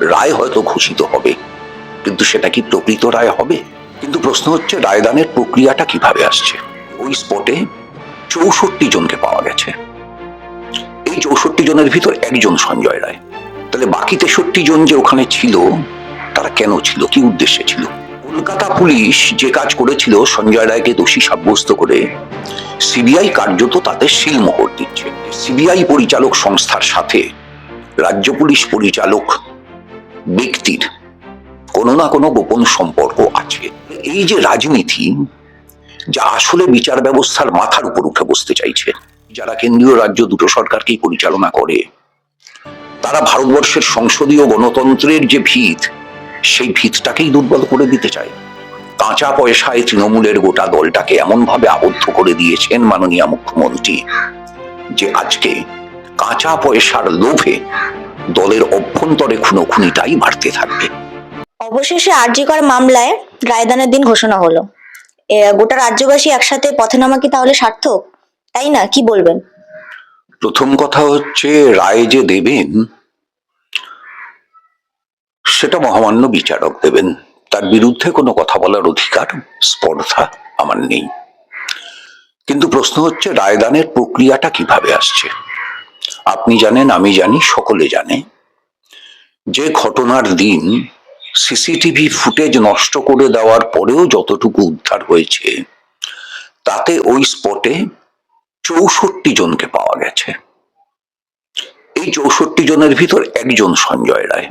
রায় হয়তো ঘোষিত হবে। কিন্তু সেটা কি প্রকৃত রায় হবে? কিন্তু প্রশ্ন হচ্ছে, রায়দানের প্রক্রিয়াটা কীভাবে আসছে? ওই স্পটে চৌষট্টি জনকে পাওয়া গেছে। এই চৌষট্টি জনের ভিতর একজন সঞ্জয় রায়। তাহলে বাকি তেষট্টি জন যে ওখানে ছিল, তারা কেন ছিল? কি উদ্দেশ্যে ছিল? কলকাতা পুলিশ যে কাজ করেছিল, সঞ্জয় রায়কে দোষী সাব্যস্ত করে সিবিআই কার্যত তাতে শিলমোহর দিচ্ছে। সিবিআই পরিচালক সংস্থার সাথে রাজ্য পুলিশ পরিচালক ব্যক্তির কোনো না কোনো গোপন সম্পর্ক আছে। এই যে রাজনীতি, যা আসলে বিচার ব্যবস্থার মাথার উপর উঠে বসতে চাইছে, যারা কেন্দ্রীয় রাজ্য দুটো সরকারকেই পরিচালনা করে, তারা ভারতবর্ষের সংসদীয় গণতন্ত্রের যে ভিত, সেই ভিতটাকেই দুর্বল করে দিতে চায়। কাঁচা পয়সায় তৃণমূলের গোটা দলটাকে এমন ভাবে আবদ্ধ করে দিয়েছেন মাননীয় মুখ্যমন্ত্রী, যে আজকে কাঁচা পয়সার লোভে দলের অভ্যন্তরে খুনোখুনিটাই বাড়তে থাকবে। অবশেষে আরজিকর মামলায় রায়দানের দিন ঘোষণা হলো। গোটা রাজ্যবাসী একসাথে পথে নামা কি তাহলে সার্থক? তাই না? কি বলবেন? প্রথম কথা হচ্ছে রায় যে দেবেন সেটা মহামান্য বিচারক দেবেন। তার বিরুদ্ধে কোনো কথা বলার অধিকার স্পর্ধা আমার নেই। কিন্তু প্রশ্ন হচ্ছে রায়দানের প্রক্রিয়াটা কীভাবে আসছে? আপনি জানেন, আমি জানি, সকলে জানে। যে ঘটনার দিন সিসিটিভি ফুটেজ নষ্ট করে দেওয়ার পরেও যতটুকু উদ্ধার হয়েছে, তাতে ওই স্পটে চৌষট্টি জনকে পাওয়া গেছে। এই চৌষট্টি জনের ভিতর একজন সঞ্জয় রায়।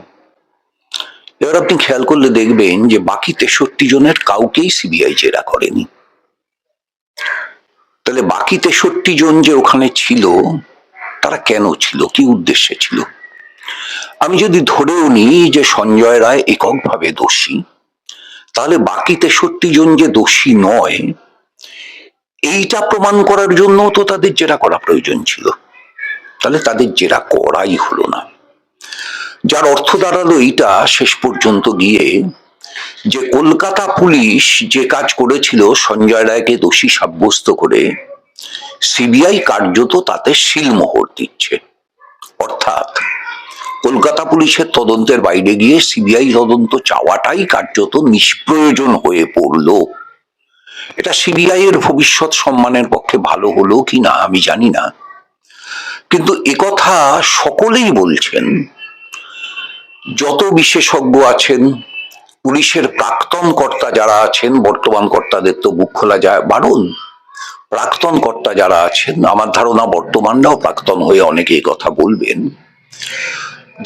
এবার আপনি খেয়াল করলে দেখবেন যে বাকি তেষট্টি জনের কাউকেই সিবিআই জেরা করেনি। তাহলে বাকি তেষট্টি জন যে ওখানে ছিল তারা কেন ছিল? কি উদ্দেশ্যে ছিল? আমি যদি ধরেও নিই যে সঞ্জয় রায় এককভাবে দোষী, তাহলে বাকি তেষট্টি জন যে দোষী নয়, এইটা প্রমাণ করার জন্য তো তাদের জেরা করা প্রয়োজন ছিল। তাহলে তাদের জেরা করাই হলো না। যার অর্থ দাঁড়াল এইটা শেষ পর্যন্ত গিয়ে যে কলকাতা পুলিশ যে কাজ করেছিল সঞ্জয় রায়কে দোষী সাব্যস্ত করে সিবিআই কার্যত তাতে শিলমোহর দিচ্ছে। অর্থাৎ কলকাতা পুলিশের তদন্তের বাইরে গিয়ে সিবিআই তদন্ত চাওয়াটাই কার্যত নিষ্প্রয়োজন হয়ে পড়ল। এটা সিবিআই এর ভবিষ্যৎ সম্মানের পক্ষে ভালো হলো কি না আমি জানি না। কিন্তু একথা সকলেই বলছেন। যত বিশেষজ্ঞ আছেন, পুলিশের প্রাক্তন কর্তা যারা আছেন, বর্তমান কর্তাদের তো বুক খোলা যায়। বারণ প্রাক্তন কর্তা যারা আছেন, আমার ধারণা বর্তমানরাও প্রাক্তন হয়ে অনেকে কথা বলবেন,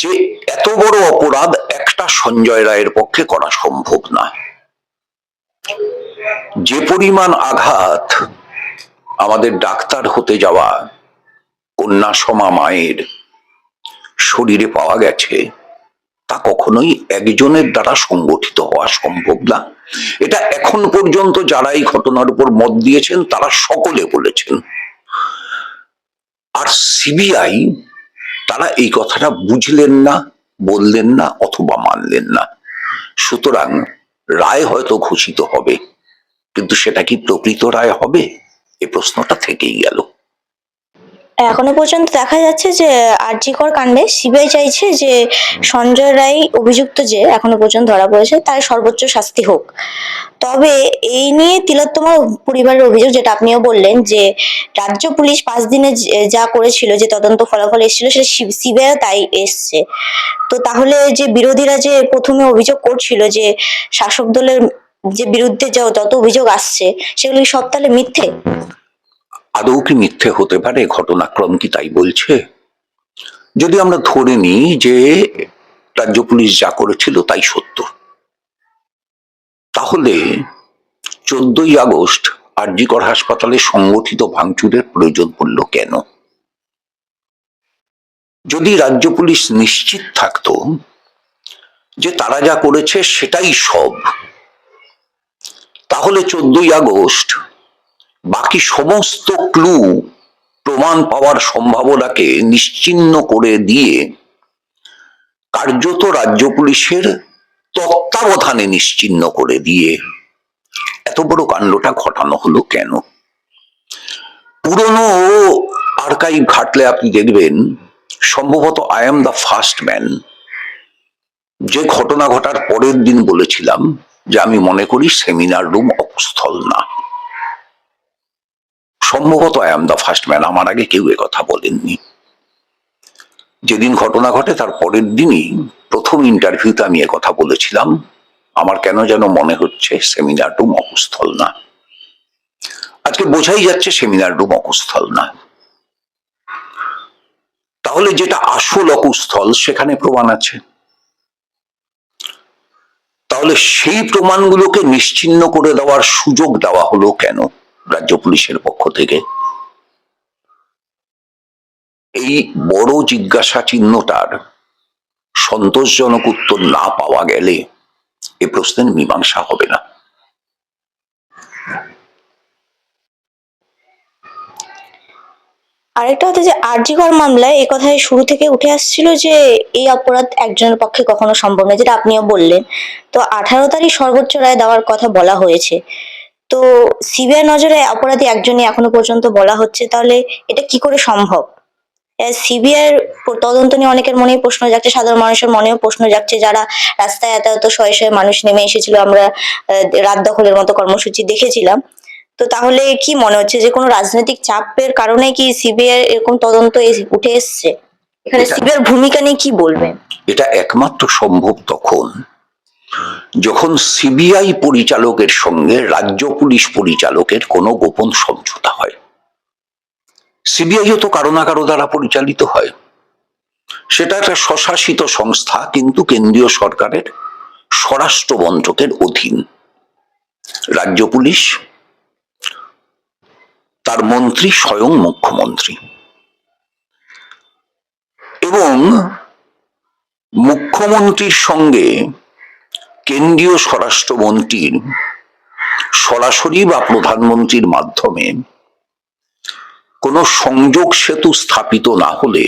যে এত বড় অপরাধ একটা সঞ্জয় রায়ের পক্ষে করা সম্ভব না। যে পরিমাণ আঘাত আমাদের ডাক্তার হতে যাওয়া কন্যা সমা মায়ের শরীরে পাওয়া গেছে তা কখনোই একজনের দ্বারা সংগঠিত হওয়া সম্ভব না। এটা এখন পর্যন্ত যারা এই ঘটনার উপর মত দিয়েছেন, তারা সকলে বলেছেন। আর সিবিআই, তারা এই কথাটা বুঝলেন না, বললেন না অথবা মানলেন না। সুতরাং রায় হয়তো ঘোষিত হবে, কিন্তু সেটা কি প্রকৃত রায় হবে? এ প্রশ্নটা থেকেই গেল। এখনও পর্যন্ত দেখা যাচ্ছে যে আরজিকর কাণ্ডে সিবিআই চাইছে যে সঞ্জয় রায় অভিযুক্ত যে এখনও পর্যন্ত ধরা পড়েছে তার সর্বোচ্চ শাস্তি হোক। তবে এই নিয়ে তিলোত্তমার পরিবারের অভিযোগ যেটা আপনিও বললেন যে রাজ্য পুলিশ পাঁচ দিনে যা করেছিল, যে তদন্ত ফলাফল এসেছিল সেটা সিবিআই তাই এসছে। তো তাহলে যে বিরোধীরা যে প্রথমে অভিযোগ করছিল যে শাসক দলের যে বিরুদ্ধে যত অভিযোগ আসছে, সেগুলি সব তাহলে মিথ্যে? আদৌ কি মিথ্যে হতে পারে ঘটনাক্রম কি তাই বলছে? যদি আমরা ধরে নিই যে রাজ্য পুলিশ যা করেছিল তাই সত্য। তাহলে চোদ্দই আগস্ট আরজিকর হাসপাতালে সংগঠিত ভাঙচুরের প্রয়োজন পড়ল কেন? যদি রাজ্য পুলিশ নিশ্চিত থাকতো যে তারা যা করেছে সেটাই সব, তাহলে চোদ্দই আগস্ট বাকি সমস্ত ক্লু প্রমাণ পাওয়ার সম্ভাবনাকে নিশ্চিহ্ন করে দিয়ে কার্যত রাজ্য পুলিশের তত্ত্বাবধানে নিশ্চিহ্ন করে দিয়ে এত বড় কাণ্ডটা ঘটানো হলো কেন? পুরনো আর্কাইভ ঘাটলে আপনি দেখবেন সম্ভবত I am the first man যে ঘটনা ঘটার পরের দিন বলেছিলাম যে আমি মনে করি সেমিনার রুম অকুস্থল না। সম্ভবত I am the first man আমার আগে কেউ কথা বলেননি। যেদিন ঘটনা ঘটে, তার পরের দিনই প্রথম ইন্টারভিউতে আমি কথা বলেছিলাম। আমার কেন যেন মনে হচ্ছে সেমিনার রুম অকুস্থল না। আজকে বোঝাই যাচ্ছে সেমিনার রুম অকুস্থল না। তাহলে যেটা আসল অকুস্থল, সেখানে প্রমাণ আছে। তাহলে সেই প্রমাণগুলোকে নিশ্চিহ্ন করে দেওয়ার সুযোগ দেওয়া হলো কেন? রাজ্য পুলিশের পক্ষ থেকে। এই বড় জিজ্ঞাসা চিহ্নটার সন্তোষজনক উত্তর না পাওয়া গেলে এ প্রশ্নের মীমাংসা হবে না। আরেকটা হচ্ছে যে আরজিকর মামলায় এই কথায় শুরু থেকে উঠে আসছিল যে এই অপরাধ একজনের পক্ষে কখনো সম্ভব নয়, যেটা আপনিও বললেন। তো আঠারো তারিখ সর্বোচ্চ রায় দেওয়ার কথা বলা হয়েছে। তো সিবিআই নজরে অপরাধী একজনই এখনও পর্যন্ত বলা হচ্ছে তাহলে এটা কি করে সম্ভব? সিবিআই তদন্ত নিয়ে অনেকের মনেই প্রশ্ন যাচ্ছে সাধারণ মানুষের মনেও প্রশ্ন যাচ্ছে যারা রাস্তায় এত এত শয়ে শয়ে মানুষ নেমে এসেছিল আমরা রাত দখলের মতো কর্মসূচি দেখেছিলাম। তো তাহলে কি মনে হচ্ছে যে কোনো রাজনৈতিক চাপের কারণে কি সিবিআই এরকম তদন্ত উঠে এসছে? এখানে সিবিআই ভূমিকা নিয়ে কি বলবেন? এটা একমাত্র সম্ভব তখন যখন সিবিআই পরিচালকের সঙ্গে রাজ্য পুলিশ পরিচালকের কোনো গোপন সমঝোতা হয়, সিবিআইও তো কারও না কারও দ্বারা পরিচালিত হয়। সেটা একটা স্বশাসিত সংস্থা, কিন্তু কেন্দ্রীয় সরকারের স্বরাষ্ট্র মন্ত্রকের অধীন। রাজ্য পুলিশ, তার মন্ত্রী স্বয়ং মুখ্যমন্ত্রী। এবং মুখ্যমন্ত্রীর সঙ্গে কেন্দ্রীয় স্বরাষ্ট্রমন্ত্রীর সরাসরি বা প্রধানমন্ত্রীর মাধ্যমে কোনো সংযোগ সেতু স্থাপিত না হলে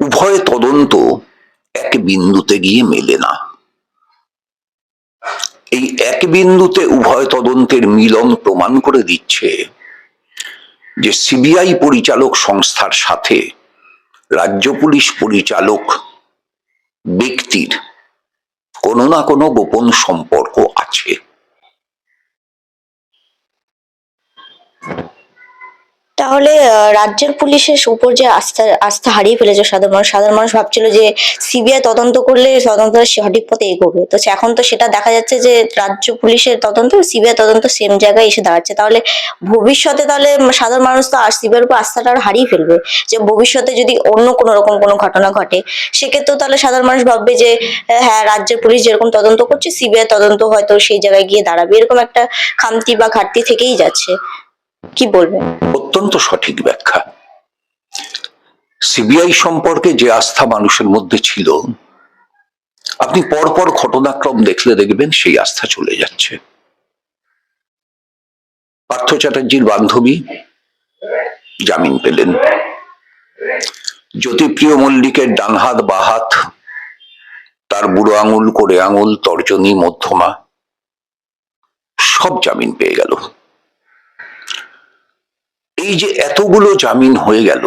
উভয় তদন্ত এক বিন্দুতে গিয়ে মেলে না। এই এক বিন্দুতে উভয় তদন্তের মিলন প্রমাণ করে দিচ্ছে যে সিবিআই পরিচালক সংস্থার সাথে রাজ্য পুলিশ পরিচালক ব্যক্তির কোনো না কোনো গোপন সম্পর্ক আছে। তাহলে রাজ্যের পুলিশের উপর যে আস্থা আস্থা হারিয়ে ফেলেছে সাধারণ মানুষ সাধারণ মানুষ ভাবছিল যে সিবিআই তদন্ত করলে তদন্ত সঠিক পথে এগোবে। তো এখন তো সেটা দেখা যাচ্ছে যে রাজ্য পুলিশের তদন্ত, সিবিআই তদন্ত সেম জায়গায় এসে দাঁড়াচ্ছে। তাহলে ভবিষ্যতে তাহলে সাধারণ মানুষ তো সিবিআই উপর আস্থাটা আর হারিয়ে ফেলবে? যে ভবিষ্যতে যদি অন্য কোনো রকম কোনো ঘটনা ঘটে, সেক্ষেত্রেও তাহলে সাধারণ মানুষ ভাববে যে হ্যাঁ রাজ্যের পুলিশ যেরকম তদন্ত করছে, সিবিআই তদন্ত হয়তো সেই জায়গায় গিয়ে দাঁড়াবে। এরকম একটা খামতি বা ঘাটতি থেকেই যাচ্ছে। কি বলবেন? অত্যন্ত সঠিক ব্যাখ্যা। সিবিআই সম্পর্কে যে আস্থা মানুষের মধ্যে ছিল, আপনি পরপর ঘটনাক্রম দেখলে দেখবেন সেই আস্থা চলে যাচ্ছে। পার্থ চ্যাটার্জির বান্ধবী জামিন পেলেন। জ্যোতিপ্রিয় মল্লিকের ডানহাত বাহাত তার বুড়ো আঙুল করে আঙুল, তর্জনী, মধ্যমা, সব জামিন পেয়ে গেল। এই যে এতগুলো জামিন হয়ে গেল,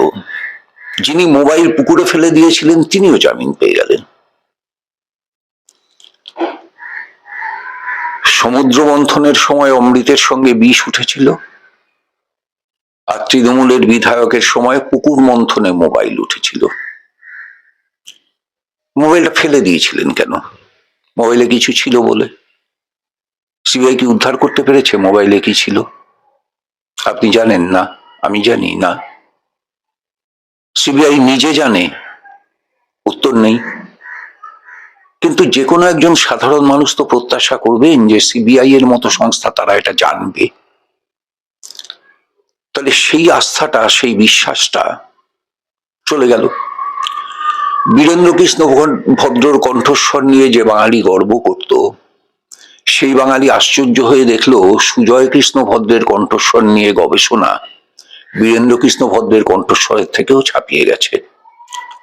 যিনি মোবাইল পুকুরে ফেলে দিয়েছিলেন, তিনিও জামিন পেয়ে গেলেন। সমুদ্র মন্থনের সময় অমৃতের সঙ্গে বিষ উঠেছিল, আর তৃণমূলের বিধায়কের সময় পুকুর মন্থনে মোবাইল উঠেছিল। মোবাইলটা ফেলে দিয়েছিলেন কেন? মোবাইলে কিছু ছিল বলে? সিবিআই কি উদ্ধার করতে পেরেছে? মোবাইলে কি ছিল? আপনি জানেন না? আমি জানি না। সিবিআই নিজে জানে, উত্তর নেই। কিন্তু যে কোনো একজন সাধারণ মানুষ তো প্রত্যাশা করবেন যে সিবিআই এর মতো সংস্থা তারা এটা জানবে। তাহলে সেই আস্থাটা, সেই বিশ্বাসটা চলে গেল। বীরেন্দ্র কৃষ্ণ ভদ্রর কণ্ঠস্বর নিয়ে যে বাঙালি গর্ব করত, সেই বাঙালি আশ্চর্য হয়ে দেখল সুজয় কৃষ্ণ ভদ্রের কণ্ঠস্বর নিয়ে গবেষণা বীরেন্দ্র কৃষ্ণ ভদ্রের কণ্ঠস্বরের থেকেও ছাপিয়ে গেছে।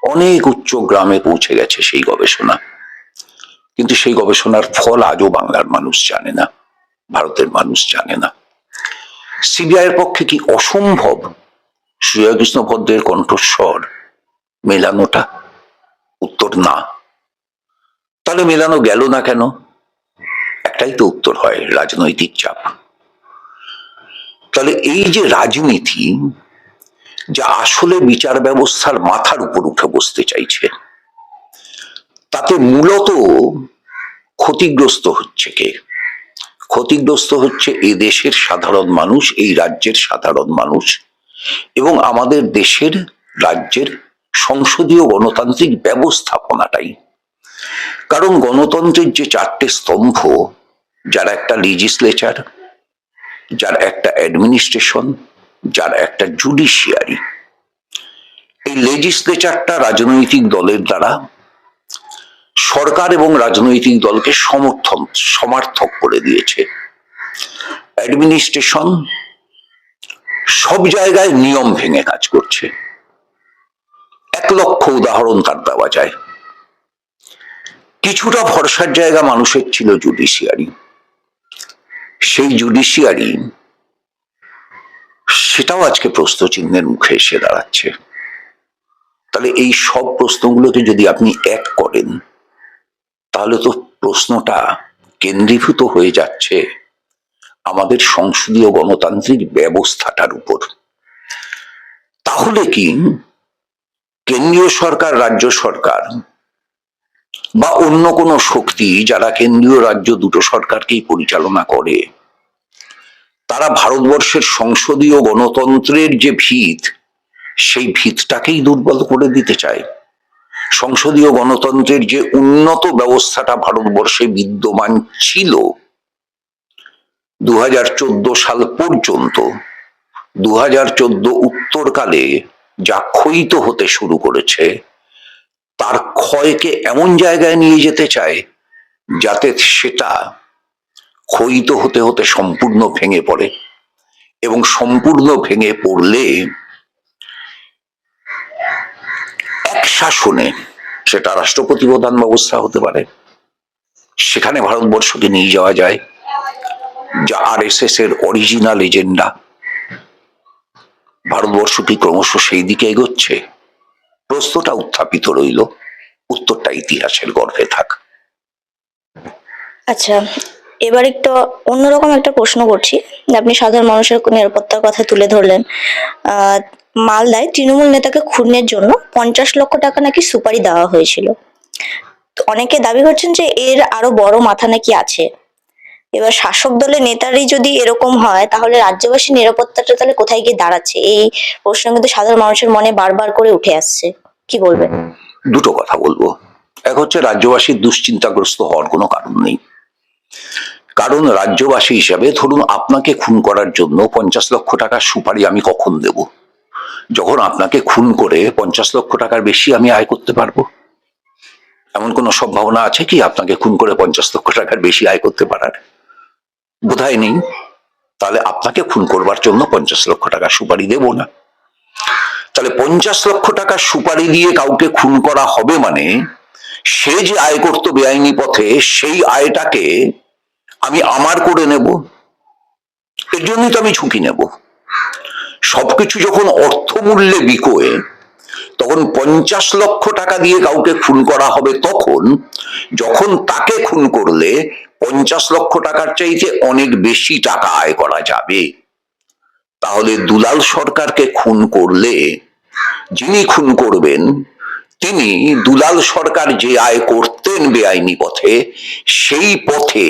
অনেক উচ্চ গ্রামে পৌঁছে গেছে সেই গবেষণা। কিন্তু সেই গবেষণার ফল আজও বাংলার মানুষ জানে না, ভারতের মানুষ জানে না। সিবিআইয়ের পক্ষে কি অসম্ভব সুজয় কৃষ্ণ ভদ্রের কণ্ঠস্বর মেলানোটা? উত্তর না। তাহলে মেলানো গেল না কেন? একটাই তো উত্তর হয়, রাজনৈতিক চাপ। তাহলে এই যে রাজনীতি যা আসলে বিচার ব্যবস্থার মাথার উপর উঠে বসতে চাইছে, তাতে মূলত ক্ষতিগ্রস্ত হচ্ছে কে? ক্ষতিগ্রস্ত হচ্ছে এ দেশের সাধারণ মানুষ, এই রাজ্যের সাধারণ মানুষ এবং আমাদের দেশের রাজ্যের সংসদীয় গণতান্ত্রিক ব্যবস্থাপনাটাই। কারণ গণতন্ত্রের যে চারটে স্তম্ভ, যারা একটা লেজিসলেচার যার একটা অ্যাডমিনিস্ট্রেশন যার একটা জুডিশিয়ারি এই লেজিসলেচারটা রাজনৈতিক দলের দ্বারা সরকার এবং রাজনৈতিক দলকে সমর্থন, সমার্থক করে দিয়েছে। অ্যাডমিনিস্ট্রেশন সব জায়গায় নিয়ম ভেঙে কাজ করছে। এক লক্ষ উদাহরণ তার দেওয়া যায়। কিছুটা ভরসার জায়গা মানুষের ছিল জুডিশিয়ারি সেই জুডিশিয়ারি সেটাও আজকে প্রশ্ন চিহ্নের মুখে এসে দাঁড়াচ্ছে। তাহলে এই সব প্রশ্নগুলোকে যদি আপনি এক করেন, তাহলে তো প্রশ্নটা কেন্দ্রীভূত হয়ে যাচ্ছে আমাদের সংসদীয় গণতান্ত্রিক ব্যবস্থাটার উপর। তাহলে কি কেন্দ্রীয় সরকার, রাজ্য সরকার বা অন্য কোনো শক্তি যারা কেন্দ্রীয় রাজ্য দুটো সরকারকেই পরিচালনা করে তারা ভারতবর্ষের সংসদীয় গণতন্ত্রের যে ভিত, সেই ভিতটাকেই দুর্বল করে দিতে চায়। সংসদীয় গণতন্ত্রের যে উন্নত ব্যবস্থাটা ভারতবর্ষে বিদ্যমান ছিল দু হাজার চোদ্দ সাল পর্যন্ত দু হাজার চোদ্দ উত্তরকালে যা ক্ষয়িত হতে শুরু করেছে, তার ক্ষয়কে এমন জায়গায় নিয়ে যেতে চায় যাতে সেটা ক্ষয়িত হতে হতে সম্পূর্ণ ভেঙে পড়ে এবং সম্পূর্ণ ভেঙে পড়লে এক শাসনে সেটা রাষ্ট্রপতি প্রধান ব্যবস্থা হতে পারে। সেখানে ভারতবর্ষকে নিয়ে যাওয়া যায়, যা আর এর অরিজিনাল এজেন্ডা ভারতবর্ষ কি ক্রমশ সেই দিকে এগোচ্ছে? প্রশ্নটা উত্থাপিত রইল, উত্তরটা ইতিহাসের গর্ভে থাক। আচ্ছা এবার একটু অন্যরকম একটা প্রশ্ন করছি। আপনি সাধারণ মানুষের নিরাপত্তার কথা তুলে ধরলেন। মালদায় তৃণমূল নেতাকে খুনের জন্য পঞ্চাশ লক্ষ টাকা নাকি সুপারি দেওয়া হয়েছিল। অনেকে দাবি করছেন যে এর আরও বড় মাথা নাকি আছে। এবার শাসক দলের নেতারই যদি এরকম হয়, তাহলে রাজ্যবাসীর নিরাপত্তাটা তাহলে কোথায় গিয়ে দাঁড়াচ্ছে? এই প্রশ্ন কিন্তু সাধারণ মানুষের মনে বারবার করে উঠে আসছে। কি বলবেন? দুটো কথা বলব। এক হচ্ছে রাজ্যবাসীর দুশ্চিন্তাগ্রস্ত হওয়ার কোনো কারণ নেই। কারণ রাজ্যবাসী হিসাবে ধরুন আপনাকে খুন করার জন্য পঞ্চাশ লক্ষ টাকার সুপারি আমি কখন দেব? যখন আপনাকে খুন করে পঞ্চাশ লক্ষ টাকার বেশি আমি আয় করতে পারব? এমন কোনো সম্ভাবনা আছে কি আপনাকে খুন করে পঞ্চাশ লক্ষ টাকার বেশি আয় করতে পারার? বোধহয় নেই। তাহলে আপনাকে খুন করবার জন্য পঞ্চাশ লক্ষ টাকা সুপারি দেব না। তাহলে পঞ্চাশ লক্ষ টাকা সুপারি দিয়ে কাউকে খুন করা হবে মানে সে যে আয় করতো বেআইনি পথে সেই আয়টাকে আমি আমার করে নেব এর জন্যই তো আমি ঝুঁকি নেব। সবকিছু যখন অর্থমূল্যে বিকোয়, তখন পঞ্চাশ লক্ষ টাকা দিয়ে কাউকে খুন করা হবে তখন, যখন তাকে খুন করলে পঞ্চাশ লক্ষ টাকার চাইতে অনেক বেশি টাকা আয় করা যাবে। তাহলে দুলাল সরকারকে খুন করলে, যিনি খুন করবেন, তিনি দুলাল সরকার যে আয় করতেন বেআইনি পথে, সেই পথে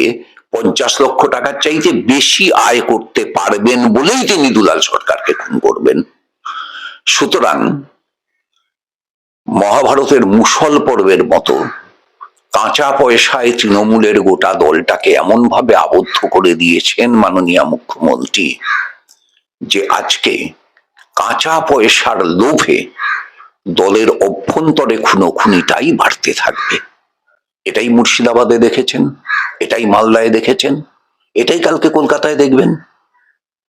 পঞ্চাশ লক্ষ টাকার চাইতে বেশি আয় করতে পারবেন বলেই তিনি দুলাল সরকারকে খুন করবেন। সুতরাং মহাভারতের মুসল পর্বের মতো কাঁচা পয়সায় তৃণমূলের গোটা দলটাকে এমন ভাবে আবদ্ধ করে দিয়েছেন মাননীয় মুখ্যমন্ত্রী যে আজকে কাঁচা পয়সার লোভে দলের অভ্যন্তরে খুনোখুনিটাই বাড়তে থাকবে। এটাই মুর্শিদাবাদে দেখেছেন? এটাই মালদায় দেখেছেন এটাই কালকে কলকাতায় দেখবেন।